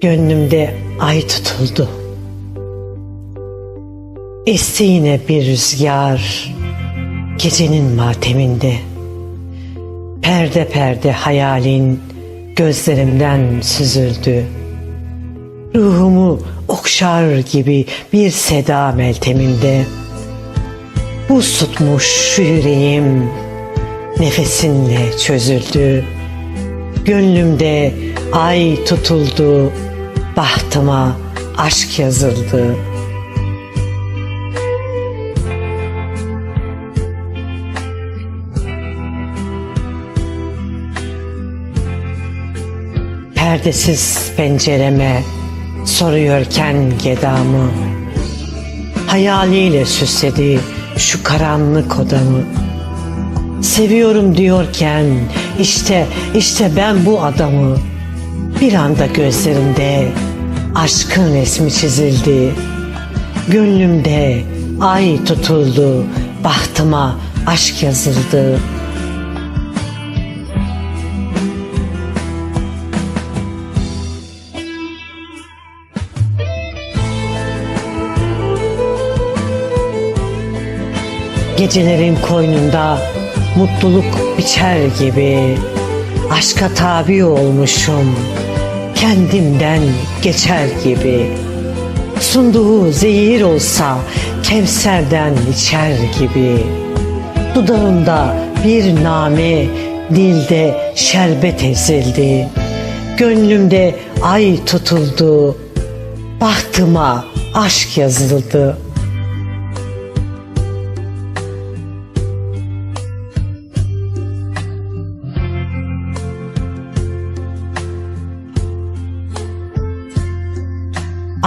Gönlümde ay tutuldu. Esti yine bir rüzgar gecenin mateminde. Perde perde hayalin gözlerimden süzüldü. Ruhumu okşar gibi bir seda melteminde. Buz tutmuş şu yüreğim nefesinle çözüldü. Gönlümde ay tutuldu, bahtıma aşk yazıldı. Perdesiz pencereme soruyorken gedamı Hayaliyle süsledi şu karanlık odamı Seviyorum diyorken işte işte ben bu adamı Bir anda gözlerimde aşkın resmi çizildi. Gönlümde ay tutuldu. Bahtıma aşk yazıldı. Gecelerin koynunda mutluluk biçer gibi Aşka tabi olmuşum kendimden geçer gibi. Sunduğu zehir olsa kevserden içer gibi. Dudağımda bir name dilde şerbet ezildi. Gönlümde ay tutuldu. Bahtıma aşk yazıldı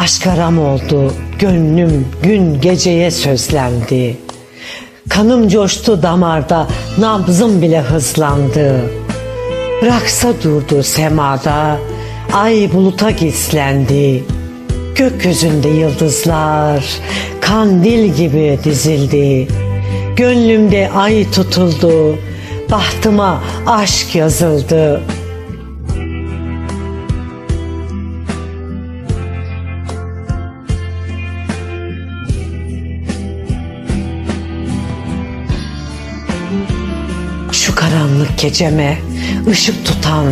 Aşk aram oldu, gönlüm gün geceye sözlendi. Kanım coştu damarda, nabzım bile hızlandı. Raksa durdu semada, ay buluta gizlendi. Gökyüzünde yıldızlar, kandil gibi dizildi. Gönlümde ay tutuldu, bahtıma aşk yazıldı.'' Geceme ışık tutan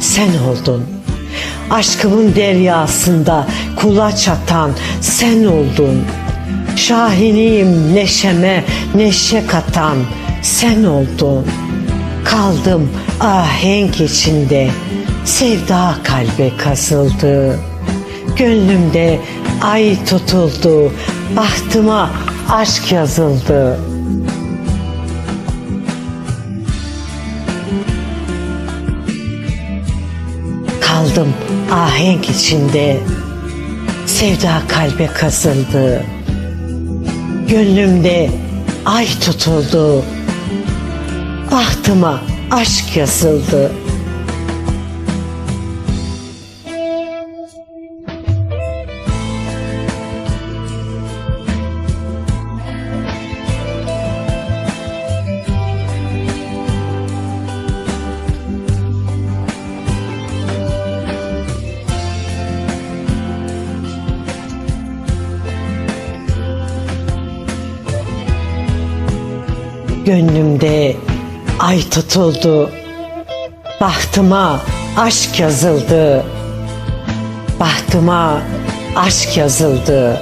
sen oldun. Aşkımın deryasında kulaç atan sen oldun. Şahiniyim neşeme neşe katan sen oldun. Kaldım ahenk içinde sevda kalbe kasıldı. Gönlümde ay tutuldu, bahtıma aşk yazıldı.'' Kaldım ahenk içinde Sevda kalbe kasıldı Gönlümde ay tutuldu. Bahtıma aşk yazıldı Gönlümde ay tutuldu. Bahtıma aşk yazıldı. Bahtıma aşk yazıldı.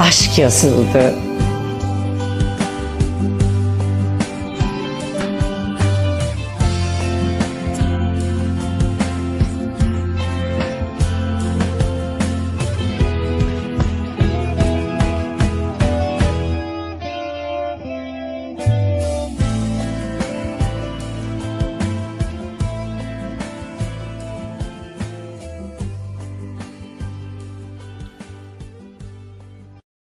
Aşk yazıldı